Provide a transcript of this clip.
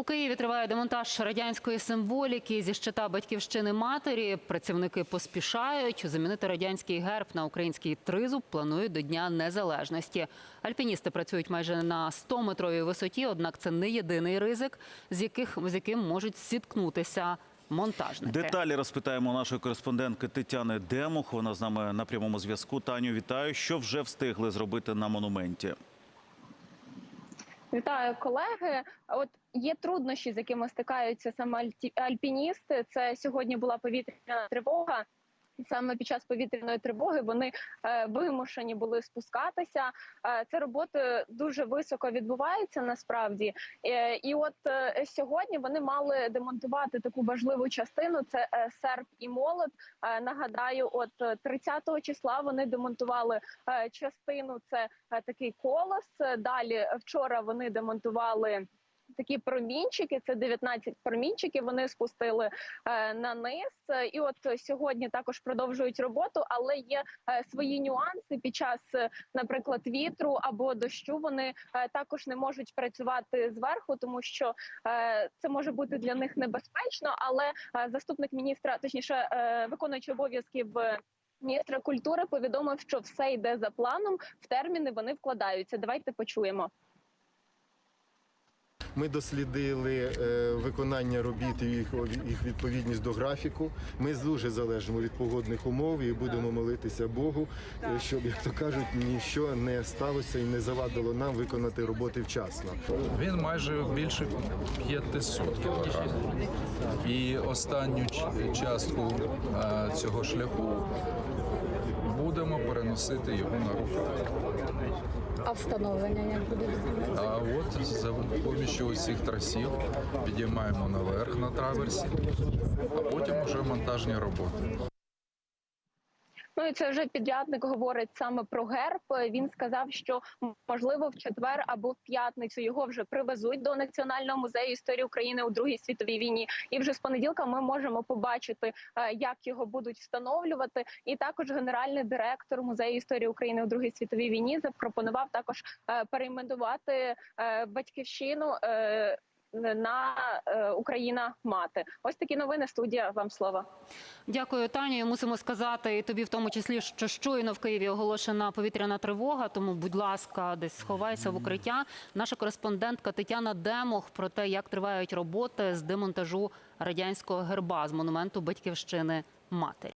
У Києві триває демонтаж радянської символіки зі щита батьківщини матері. Працівники поспішають замінити радянський герб на український тризуб. Планують до Дня Незалежності. Альпіністи працюють майже на 100-метровій висоті. Однак це не єдиний ризик, з яких з яким можуть зіткнутися монтажники. Деталі розпитаємо нашої кореспондентки Тетяни Демух. Вона з нами на прямому зв'язку. Таню, вітаю. Що вже встигли зробити на монументі? Вітаю, колеги. От є труднощі, з якими стикаються саме альпіністи. Це сьогодні була повітряна тривога. Саме під час повітряної тривоги вони е, вимушені були спускатися. Е, це роботи дуже високо відбуваються насправді. Е, і от сьогодні вони мали демонтувати таку важливу частину. Це серп і молот. Нагадаю, от е, 30 числа вони демонтували частину. Це такий колос. Далі вчора вони демонтували. Такі промінчики, це 19 промінчиків. Вони спустили е, на низ. І от сьогодні також продовжують роботу, але є е, свої нюанси під час, е, наприклад, вітру або дощу. Вони також не можуть працювати зверху, тому що це може бути для них небезпечно. Але заступник міністра, точніше, виконуючий обов'язків. Міністра культури повідомив, що все йде за планом. В терміни вони вкладаються. Давайте почуємо. Ми дослідили е, виконання робіт і їх, їх відповідність до графіку. Ми дуже залежимо від погодних умов і будемо молитися Богу, е, щоб, як то кажуть, нічого не сталося і не завадило нам виконати роботи вчасно. Він майже більше 500 кілограмів. І останню частку е, цього шляху будемо переносити його на руку. А встановлення як буде відбуватися? За допомогою усіх трасів підіймаємо наверх на траверсі, а потім вже монтажні роботи. Ну і це вже підрядник говорить саме про герб. Він сказав, що можливо в четвер або в п'ятницю його вже привезуть до Національного музею історії України у Другій світовій війні. І вже з понеділка ми можемо побачити, е, як його будуть встановлювати. І також генеральний директор музею історії України у Другій світовій війні запропонував також е, перейменувати е, батьківщину. На е, Україна мати, ось такі новини. Студія вам слово. Дякую, Таню. Мусимо сказати і тобі, в тому числі, що щойно в Києві оголошена повітряна тривога. Тому, будь ласка, десь сховайся в укриття. Наша кореспондентка Тетяна Демох про те, як тривають роботи з демонтажу радянського герба з монументу батьківщини матері.